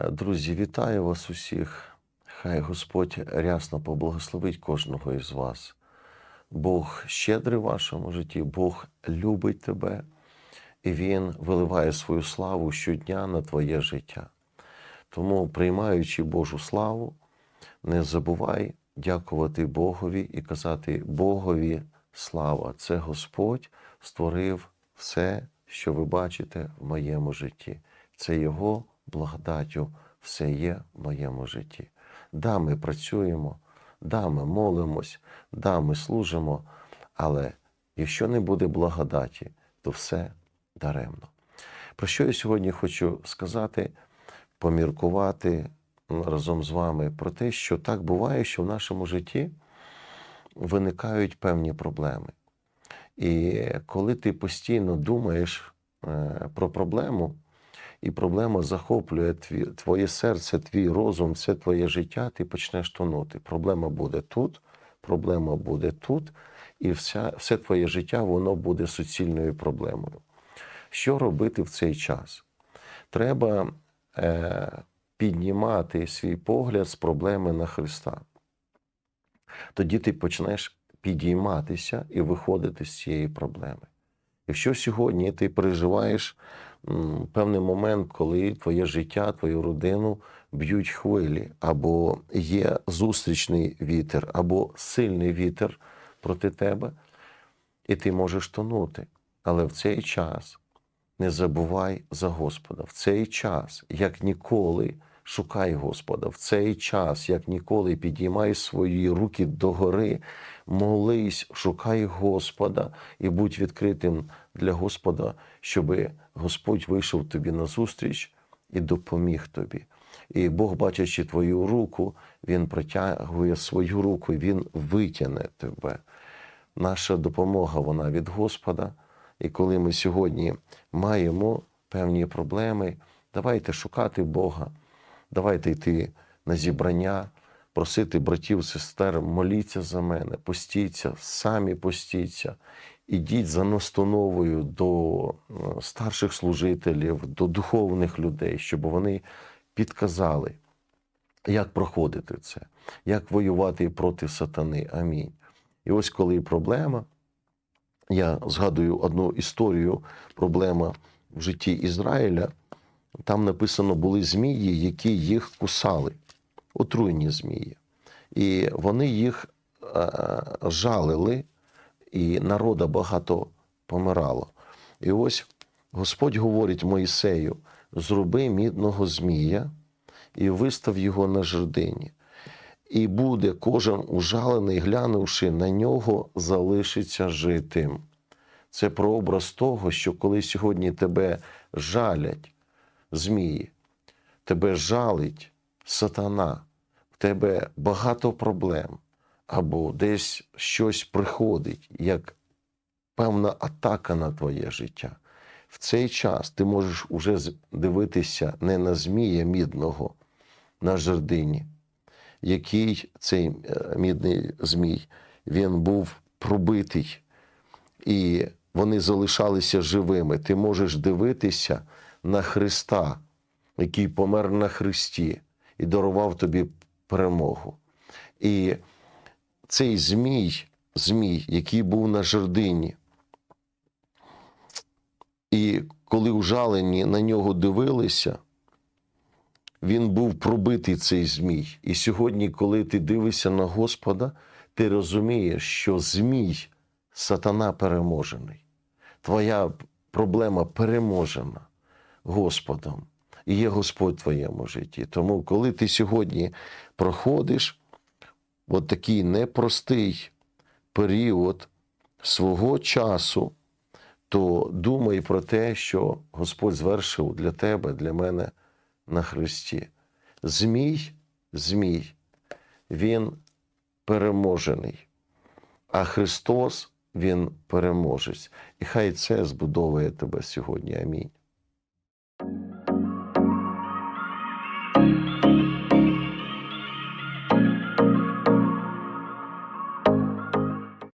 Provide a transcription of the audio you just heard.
Е, Друзі, вітаю вас усіх. Хай Господь рясно поблагословить кожного із вас. Бог щедрий в вашому житті, Бог любить тебе, і Він виливає свою славу щодня на твоє життя. Тому, приймаючи Божу славу, не забувай дякувати Богові і казати Богові слава. Це Господь створив все, що ви бачите в моєму житті. Це Його благодаттю все є в моєму житті. Да, ми працюємо, да, ми молимось, да, ми служимо, але якщо не буде благодаті, то все даремно. Про що я сьогодні хочу сказати, поміркувати разом з вами про те, що так буває, що в нашому житті виникають певні проблеми. І коли ти постійно думаєш е, про проблему, і проблема захоплює тві, твоє серце, твій розум, все твоє життя, ти почнеш тонути. Проблема буде тут, проблема буде тут, і вся, все твоє життя воно буде суцільною проблемою. Що робити в цей час? Треба е, піднімати свій погляд з проблеми на Христа. Тоді ти почнеш підійматися і виходити з цієї проблеми. Якщо сьогодні ти переживаєш певний момент, коли твоє життя, твою родину б'ють хвилі, або є зустрічний вітер, або сильний вітер проти тебе, і ти можеш тонути. Але в цей час не забувай за Господа. В цей час, як ніколи, шукай Господа. В цей час, як ніколи, підіймай свої руки догори, молись, шукай Господа і будь відкритим для Господа, щоб Господь вийшов тобі на зустріч і допоміг тобі. І Бог, бачачи твою руку, Він протягує свою руку, Він витягне тебе. Наша допомога вона від Господа. І коли ми сьогодні маємо певні проблеми, давайте шукати Бога, давайте йти на зібрання, просити братів, сестер, моліться за мене, постіться, самі постіться, ідіть за настановою до е, старших служителів, до духовних людей, щоб вони підказали, як проходити це, як воювати проти сатани. Амінь. І ось коли проблема. Я згадую одну історію, проблема в житті Ізраїля. Там написано були змії, які їх кусали, отруйні змії. І вони їх е, жалили, і народа багато помирало. І ось Господь говорить Моїсею: зроби мідного змія і вистав його на жердині. І буде кожен ужалений, глянувши на нього, залишиться житим. Це прообраз того, що коли сьогодні тебе жалять змії, тебе жалить сатана, в тебе багато проблем, або десь щось приходить, як певна атака на твоє життя. В цей час ти можеш уже дивитися не на змія мідного, на жердині який цей е, мідний змій він був пробитий, і вони залишалися живими. Ти можеш дивитися на Христа, який помер на Христі і дарував тобі перемогу. І цей змій, змій, який був на жердині, і коли ужалені на нього дивилися, він був пробитий цей змій. І сьогодні, коли ти дивишся на Господа, ти розумієш, що змій сатана переможений. Твоя проблема переможена Господом. І є Господь в твоєму житті. Тому, коли ти сьогодні проходиш от такий непростий період свого часу, то думай про те, що Господь звершив для тебе, для мене на Христі. Змій, змій, він переможений, а Христос Він переможець. І хай це збудовує тебе сьогодні. Амінь.